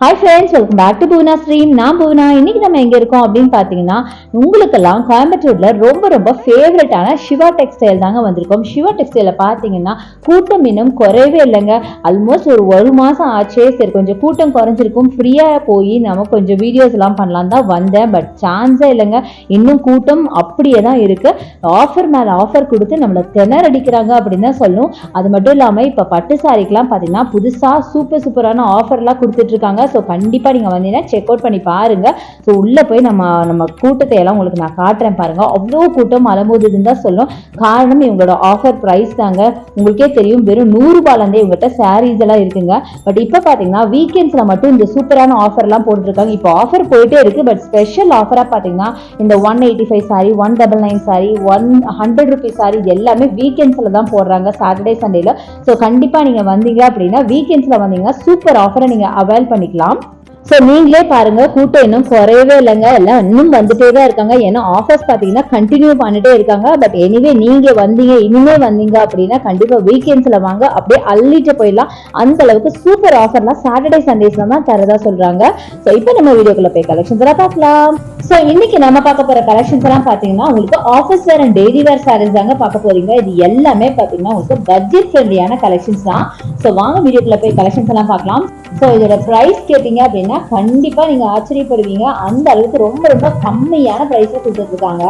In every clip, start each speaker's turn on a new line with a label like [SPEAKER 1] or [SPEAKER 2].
[SPEAKER 1] Hi friends welcome back to Bhuvana stream நான் புவனா இன்னைக்கு நம்ம எங்கே இருக்கோம் அப்படின்னு பார்த்தீங்கன்னா உங்களுக்கெல்லாம் கோயம்புத்தூர்ல ரொம்ப ரொம்ப ஃபேவரட்டான சிவா டெக்ஸ்டைல் தாங்க வந்திருக்கோம். சிவா டெக்ஸ்டைல பார்த்தீங்கன்னா கூட்டம் இன்னும் குறையவே இல்லைங்க. ஆல்மோஸ்ட் ஒரு ஒரு மாதம் ஆச்சே. சரி கொஞ்சம் கூட்டம் குறைஞ்சிருக்கும். ஃப்ரீயாக போய் நம்ம கொஞ்சம் வீடியோஸ் எல்லாம் பண்ணலாம் தான் வந்தேன். பட் சான்ஸே இல்லைங்க. இன்னும் கூட்டம் அப்படியே தான் இருக்கு. ஆஃபர் மேலே ஆஃபர் கொடுத்து நம்மளை திணறடிக்கிறாங்க அப்படின்னு தான் சொல்லும் அது மட்டும் இல்லாமல் இப்போ பட்டு சாரிக்கெலாம் பார்த்தீங்கன்னா புதுசாக சூப்பர் சூப்பரான ஆஃபர்லாம் கொடுத்துட்ருக்காங்க ஸோ கண்டிப்பாக நீங்கள் வந்தீங்கன்னா செக் அவுட் பண்ணி பாருங்கள் ஸோ உள்ளே போய் நம்ம நம்ம கூட்டத்தை எல்லாம் உங்களுக்கு நான் காட்டுறேன் பாருங்கள் அவ்வளோ கூட்டம் அலம்போதுன்னு தான் சொல்லும் காரணம் இவங்களோட ஆஃபர் ப்ரைஸ் தாங்க. உங்களுக்கே தெரியும் வெறும் நூறுபாலேருந்தே இவங்ககிட்ட சாரீஸ் எல்லாம் இருக்குங்க. பட் இப்போ பார்த்தீங்கன்னா வீக்கெண்ட்ஸில் மட்டும் இந்த சூப்பரான ஆஃபர்லாம் போட்டுருக்காங்க. இப்போ ஆஃபர் போயிட்டே இருக்கு. பட் ஸ்பெஷல் ஆஃபராக பார்த்தீங்கன்னா இந்த one eighty five saree one double nine saree one hundred rupees saree எல்லாமே வீக்கெண்ட்ஸில் தான் போடுறாங்க. சாட்டர்டே சண்டேல ஸோ கண்டிப்பாக நீங்கள் வந்தீங்க அப்படின்னா வீக்கெண்ட்ஸில் வந்தீங்கன்னா சூப்பர் ஆஃபரை நீங்கள் அவைல் பண்ணிக்கலாம். வரலாம் ஸோ நீங்களே பாருங்க கூட்டம் இன்னும் குறையவே இல்லைங்க. எல்லாம் இன்னும் வந்துட்டே தான் இருக்காங்க. ஏன்னா ஆஃபர்ஸ் பார்த்தீங்கன்னா கண்டினியூ பண்ணிட்டே இருக்காங்க. பட் எனிவே நீங்க வந்தீங்க இனிமே வந்தீங்க அப்படின்னா கண்டிப்பா வீக்கெண்ட்ஸ்ல வாங்க. அப்படியே அள்ளிட்டு போயிடலாம். அந்த அளவுக்கு சூப்பர் ஆஃபர்லாம் சாட்டர்டே சண்டேஸ்ல தான் தரதா சொல்றாங்க. ஸோ இப்போ நம்ம வீடியோக்குள்ள போய் கலெக்ஷன்ஸ் எல்லாம் பார்க்கலாம். ஸோ இன்னைக்கு நம்ம பார்க்க போற கலெக்ஷன்ஸ் எல்லாம் பாத்தீங்கன்னா உங்களுக்கு office wear and daily wear saris தாங்க பார்க்க போறீங்க. இது எல்லாமே பார்த்தீங்கன்னா உங்களுக்கு பட்ஜெட் ஃப்ரெண்ட்லியான கலெக்ஷன்ஸ் தான். ஸோ வாங்க வீடியோக்குள்ள போய் கலெக்ஷன்ஸ் எல்லாம் பார்க்கலாம். ஸோ இதோட ப்ரைஸ் கேட்டீங்க அப்படின்னா கண்டிப்பா நீங்க ஆச்சரியப்படுவீங்க. அந்த அளவுக்கு ரொம்ப ரொம்ப கம்மியான ப்ரைஸில் கொடுத்துட்ருக்காங்க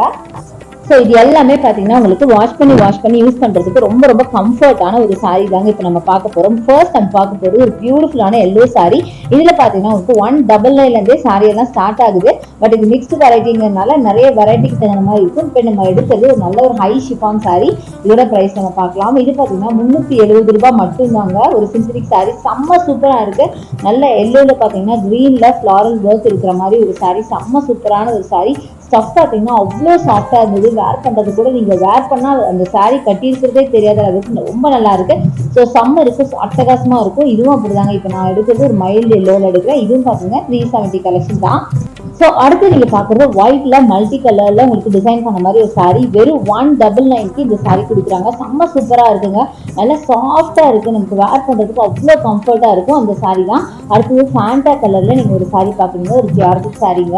[SPEAKER 1] ஸோ இது எல்லாமே பார்த்தீங்கன்னா உங்களுக்கு வாஷ் பண்ணி வாஷ் பண்ணி யூஸ் பண்ணுறதுக்கு ரொம்ப ரொம்ப கம்ஃபர்ட்டான ஒரு சாரீ தாங்க இப்போ நம்ம பார்க்க போகிறோம் ஃபர்ஸ்ட் நம்ம பார்க்க போகிறது ஒரு பியூட்டிஃபுல்லான எல்லோ சாரீ இதில் பார்த்தீங்கன்னா உங்களுக்கு ஒன் டபுள் நைன்லேருந்தே சாரீ எல்லாம் ஸ்டார்ட் ஆகுது. பட் இது மிக்ஸ்டு வெரைட்டிங்கிறதுனால நிறைய வெரைட்டிக்கு தகுந்த மாதிரி இருக்கும். இப்போ நம்ம எடுக்கிறது ஒரு நல்ல ஒரு ஹை ஷிஃபான் சாரீ இதோட ப்ரைஸ் நம்ம பார்க்கலாம். இது பார்த்தீங்கன்னா முந்நூற்றி எழுபது ரூபாய் மட்டும்தாங்க. ஒரு சிந்தடிக் சாரீ செம்ம சூப்பராக இருக்குது நல்ல எல்லோவில் பார்த்தீங்கன்னா க்ரீனில் ஃப்ளாரல் ஒர்க் இருக்கிற மாதிரி ஒரு சாரீ செம்ம சூப்பரான ஒரு சாரீ ஸ்டஃப் பார்த்தீங்கன்னா அவ்வளோ சாஃப்டாக இருந்தது. வேர் பண்ணுறது கூட நீங்கள் வேர் பண்ணால் அந்த சாரீ கட்டியிருக்கிறதே தெரியாத. அளவுக்கு ரொம்ப நல்லா இருக்கு. ஸோ சம்மருக்கு அட்டகாசமாக இருக்கும். இதுவும் அப்படிதாங்க. இப்போ நான் எடுக்கிறது ஒரு மைல்டு எல்லோவில் எடுக்கிறேன். இதுவும் பார்த்தீங்கன்னா த்ரீ செவன்ட்டி கலெக்ஷன் தான். ஸோ அடுத்து நீங்கள் பார்க்குறது ஒயிட்ல மல்டி கலரில் உங்களுக்கு டிசைன் பண்ண மாதிரி ஒரு சாரீ வெறும் ஒன் டபுள் நைன்க்கு இந்த சாரீ கொடுக்குறாங்க. செம்ம சூப்பராக இருக்குங்க. நல்லா சாஃப்டாக இருக்குது நமக்கு வேர் பண்ணுறதுக்கு அவ்வளோ கம்ஃபர்ட்டாக இருக்கும் அந்த சாரீ தான். அடுத்தது ஃபேண்டா கலரில் நீங்கள் ஒரு சாரீ பார்க்குறீங்க. ஒரு ஜியார்ஜிக் சாரீங்க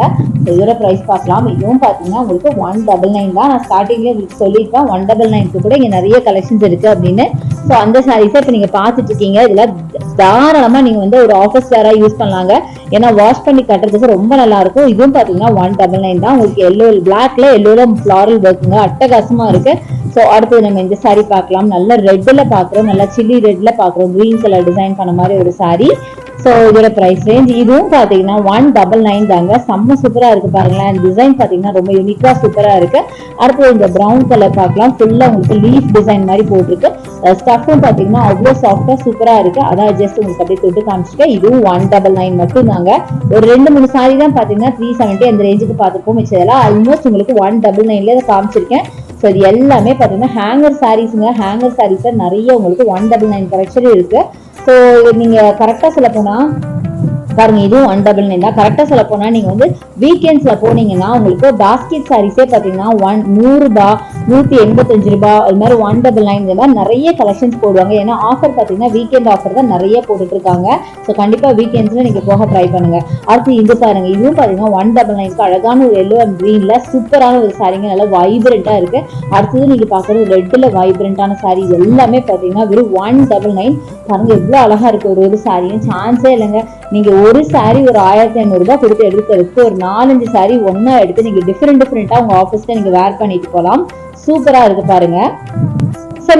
[SPEAKER 1] இதோட ப்ரைஸ் பார்க்கலாம். இதுவும் பார்த்தீங்கன்னா உங்களுக்கு ஒன் டபுள் நைன் தான். நான் ஸ்டார்டிங்லேயே உங்களுக்கு சொல்லியிருப்பேன் ஒன் டபுள் நைனுக்கு கூட இங்கே நிறைய கலெக்ஷன்ஸ் இருக்குது அப்படின்னு. ஸோ அந்த சாரீஸை இப்போ நீங்கள் பார்த்துட்டு இருக்கீங்க. இதில் தாராளமாக நீங்கள் வந்து ஒரு ஆஃபீஸ் வேராக யூஸ் பண்ணலாங்க. ஏன்னா வாஷ் பண்ணி கட்டுறதுக்கு ரொம்ப நல்லா இருக்கும் இதுவும் பார்த்தீங்கன்னா ஒன் டபுள் நைன் தான். உங்களுக்கு எல்லோ பிளாக்ல எல்லோல ஃப்ளாரல் ஒர்க்குங்க அட்டகாசமா இருக்கு. ஸோ அடுத்தது நம்ம இந்த saree பார்க்கலாம். நல்ல ரெட்டில் பார்க்குறோம் நல்லா சில்லி ரெட்ல பார்க்குறோம் க்ரீன் கலர் டிசைன் பண்ண மாதிரி ஒரு சாரீ ஸோ இதோட ப்ரைஸ் ரேஞ்ச் இதுவும் பார்த்தீங்கன்னா ஒன் டபுள் நைன் தாங்க. செம்ம சூப்பராக இருக்குது பாருங்களேன். டிசைன் பார்த்தீங்கன்னா ரொம்ப யூனிக்காக சூப்பராக இருக்குது அடுத்தது இந்த ப்ரௌன் கலர் பார்க்கலாம். ஃபுல்லாக உங்களுக்கு லீஃப் டிசைன் மாதிரி போட்டிருக்கு. Uh, ஸ்டஃப்பும் பார்த்தீங்கன்னா அவ்வளோ சாஃப்டாக சூப்பராக இருக்குது அதான் ஜஸ்ட் உங்களுக்கு அப்படியே தொட்டு காமிச்சிருக்கேன் இதுவும் ஒன் டபுள் நைன் மட்டும் தாங்க ஒரு ரெண்டு மூணு சாரி தான் பார்த்தீங்கன்னா த்ரீ செவன்ட்டி அந்த ரேஞ்சுக்கு பார்த்துப்போம் மிச்சதெல்லாம். ஆல்மோஸ்ட் உங்களுக்கு ஒன் டபுள் நைன்ல காமிச்சிருக்கேன். ஸோ இது எல்லாமே பார்த்தீங்கன்னா ஹேங்கர் சாரீஸுங்க ஹேங்கர் சாரீஸில் நிறைய உங்களுக்கு ஒன் டபுள் நைன் கலெக்ஷன் இருக்குது ஸோ நீங்கள் கரெக்டாக சொல்ல போனால் பாருங்க இதுவும் ஒன் டபுள் நைன் தான் கரெக்டாக சொல்ல போனால் நீங்கள் வந்து வீக்கெண்ட்ஸில் போனீங்கன்னா உங்களுக்கு பாஸ்கெட் சாரீஸே பார்த்தீங்கன்னா ஒன் நூறுரூபா நூற்றி எண்பத்தஞ்சு ரூபா அது மாதிரி ஒன் டபுள் நைன் இந்த மாதிரி நிறைய கலெக்ஷன்ஸ் போடுவாங்க. ஏன்னா ஆஃபர் பார்த்தீங்கன்னா வீக்கெண்ட் ஆஃபர் தான் நிறைய போட்டுட்டு இருக்காங்க. ஸோ கண்டிப்பாக வீக்கெண்ட்ஸில் நீங்கள் போக ட்ரை பண்ணுங்க. அடுத்து இது பாருங்க இதுவும் பார்த்தீங்கன்னா ஒன் டபுள் நைனுக்கு அழகான ஒரு எல்லோ அண்ட் க்ரீனில் சூப்பரான ஒரு சாரீங்க நல்லா வைப்ரண்ட்டாக இருக்கு. அடுத்தது நீங்கள் பார்க்குறது ரெட்டில் வைப்ரண்ட்டான சாரீ எல்லாமே பார்த்தீங்கன்னா வெறும் ஒன் டபுள் நைன் பாருங்க எவ்வளோ அழகா இருக்கு ஒரு ஒரு சாரியும் சான்ஸே இல்லைங்க. நீங்க ஒரு சாரி ஒரு ஆயிரத்தி ஐநூறுரூபா கொடுத்து எடுக்கிறதுக்கு ஒரு நாலஞ்சு சாரி ஒன்றா எடுத்து நீங்க டிஃப்ரெண்ட் டிஃப்ரெண்ட்டாக உங்க ஆஃபீஸில் நீங்க வேர் பண்ணிட்டு போகலாம் சூப்பரா இருக்கு பாருங்க.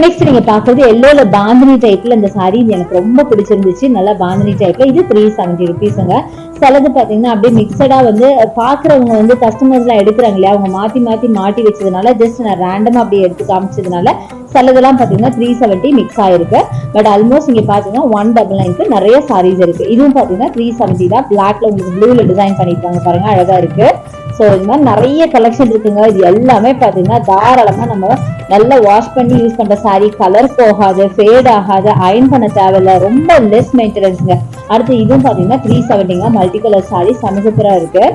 [SPEAKER 1] நெக்ஸ்ட் நீங்க பார்க்குறது எல்லோல பாந்தினி டைப்ல இந்த சாரி எனக்கு ரொம்ப பிடிச்சிருந்துச்சு. நல்லா பாந்தினி டைப்ல இது த்ரீ செவன்ட்டி ருபீஸுங்க சிலது பார்த்தீங்கன்னா அப்படியே மிக்சடா வந்து பார்க்குறவங்க வந்து கஸ்டமர்ஸ்லாம் எடுக்கிறாங்க இல்லையா? அவங்க மாற்றி மாற்றி மாட்டி வச்சதுனால ஜஸ்ட் நான் ரேண்டமா அப்படியே எடுத்து காமிச்சதுனால சிலதெல்லாம் பார்த்தீங்கன்னா த்ரீ செவன்ட்டி மிக்ஸ் ஆயிருக்கு. பட் ஆல்மோஸ்ட் இங்கே பார்த்தீங்கன்னா ஒன் டபுள் நைன்க்கு நிறைய சாரீஸ் இருக்கு. இதுவும் பார்த்தீங்கன்னா த்ரீ செவன்ட்டி தான். பிளாக்ல உங்களுக்கு ப்ளூல டிசைன் பண்ணியிருக்காங்க பாருங்க அழகா இருக்கு. ஸோ இது மாதிரி நிறைய கலெக்ஷன் இருக்குங்க. இது எல்லாமே பார்த்தீங்கன்னா தாராளமாக நம்ம நல்லா வாஷ் பண்ணி யூஸ் பண்ணுற சாரீ கலர் போகாது ஃபேட் ஆகாது அயன் பண்ண தேவையில்ல. ரொம்ப லெஸ் மெயின்டெனன்ஸுங்க அடுத்து இதுவும் பார்த்தீங்கன்னா த்ரீ செவன்ட்டிங்க மல்டி கலர் சாரீ செம இருக்கு.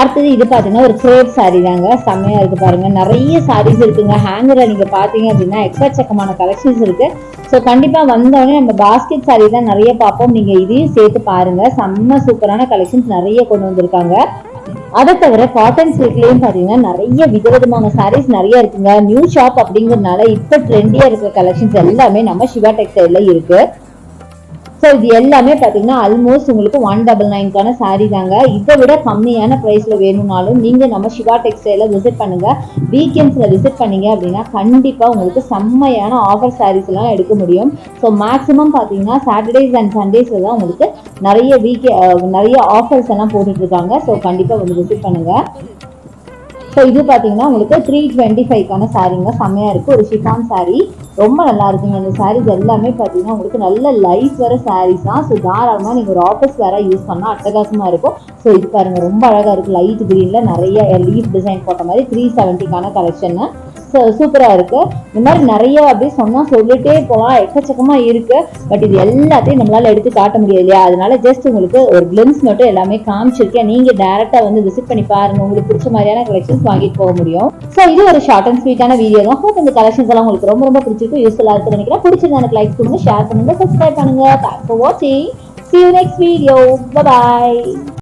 [SPEAKER 1] அடுத்தது இது பார்த்தீங்கன்னா ஒரு கிரேப் saree தாங்க. செம்மையா இருக்கு பாருங்க. நிறைய சாரீஸ் இருக்குங்க. ஹேங்கரை நீங்க பார்த்தீங்க அப்படின்னா எக்கச்சக்கமான கலெக்ஷன்ஸ் இருக்கு. ஸோ கண்டிப்பா வந்தவொடனே நம்ம பாஸ்கெட் saree தான் நிறைய பார்ப்போம். நீங்க இதையும் சேர்த்து பாருங்க. செம்ம சூப்பரான கலெக்ஷன்ஸ் நிறைய கொண்டு வந்திருக்காங்க. அதை தவிர காட்டன் சில்க்லேயும் பார்த்தீங்கன்னா நிறைய விதவிதமான சாரீஸ் நிறைய இருக்குங்க. நியூ ஷாப் அப்படிங்கறதுனால இப்போ ட்ரெண்டியா இருக்கிற கலெக்ஷன்ஸ் எல்லாமே நம்ம சிவா டெக்ஸ்டைலில் இருக்கு. ஸோ இது எல்லாமே பார்த்தீங்கன்னா ஆல்மோஸ்ட் உங்களுக்கு ஒன் டபுள் நைன்க்கான சாரீ தாங்க. இதை விட கம்மியான ப்ரைஸில் வேணும்னாலும் நீங்கள் நம்ம சிவா டெக்ஸ்டைலில் விசிட் பண்ணுங்க. வீக்கெண்ட்ஸில் விசிட் பண்ணீங்க அப்படின்னா கண்டிப்பாக உங்களுக்கு செம்மையான ஆஃபர் sarees எல்லாம் எடுக்க முடியும். ஸோ மேக்ஸிமம் பார்த்தீங்கன்னா சாட்டர்டேஸ் அண்ட் சண்டேஸில் தான் உங்களுக்கு நிறைய வீக்கே நிறைய ஆஃபர்ஸ் எல்லாம் போட்டுட்ருக்காங்க ஸோ கண்டிப்பாக வந்து விசிட் பண்ணுங்கள் ஸோ இது பார்த்தீங்கன்னா உங்களுக்கு த்ரீ டுவெண்ட்டி ஃபைவ்க்கான சாரீங்க செம்மையாக இருக்குது ஒரு ஷிஃபான் சாரீ ரொம்ப நல்லா இருக்குங்க. இந்த சாரீஸ் எல்லாமே பார்த்தீங்கன்னா உங்களுக்கு நல்ல லைஃப் வர சாரீஸ் தான். ஸோ தாராளமாக நீங்கள் ஒரு ஆஃபீஸ் வேற யூஸ் பண்ணால் அட்டகாசமாக இருக்கும். ஸோ இது பாருங்கள் ரொம்ப அழகாக இருக்குது லைட் க்ரீனில் நிறைய லீஃப் டிசைன் போட்ட மாதிரி த்ரீ செவன்ட்டிக்கான கலெக்ஷன்னு சூப்பராக இருக்கு. இந்த மாதிரி நிறைய அப்படியே சொன்னால் சொல்லிட்டே போகலாம் எக்கச்சக்கமாக இருக்கு. பட் இது எல்லாத்தையும் நம்மளால எடுத்து காட்ட முடியாது இல்லையா? அதனால ஜஸ்ட் உங்களுக்கு ஒரு கிளிம்ஸ் மட்டும் எல்லாமே காமிச்சிருக்கேன். நீங்க டேரக்டா வந்து விசிட் பண்ணி பாருங்க. உங்களுக்கு பிடிச்ச மாதிரியான கலெக்ஷன்ஸ் வாங்கிட்டு போக முடியும். ஸோ இது ஒரு ஷார்ட் அண்ட் ஸ்வீட்டான வீடியோ தான். ஹோப் இந்த கலெக்ஷன்ஸ் எல்லாம் உங்களுக்கு ரொம்ப ரொம்ப பிடிச்சிருக்கும் யூஸ்ஃபுல்லாக இருக்குன்னு நினைக்கிறேன். பிடிச்சிருந்தா எனக்கு லைக் கொடுங்க ஷேர் பண்ணுங்க சப்ஸ்கிரைப் பண்ணுங்க. தேங்க்ஸ் ஃபார் வாட்சிங் see you next video. Bye bye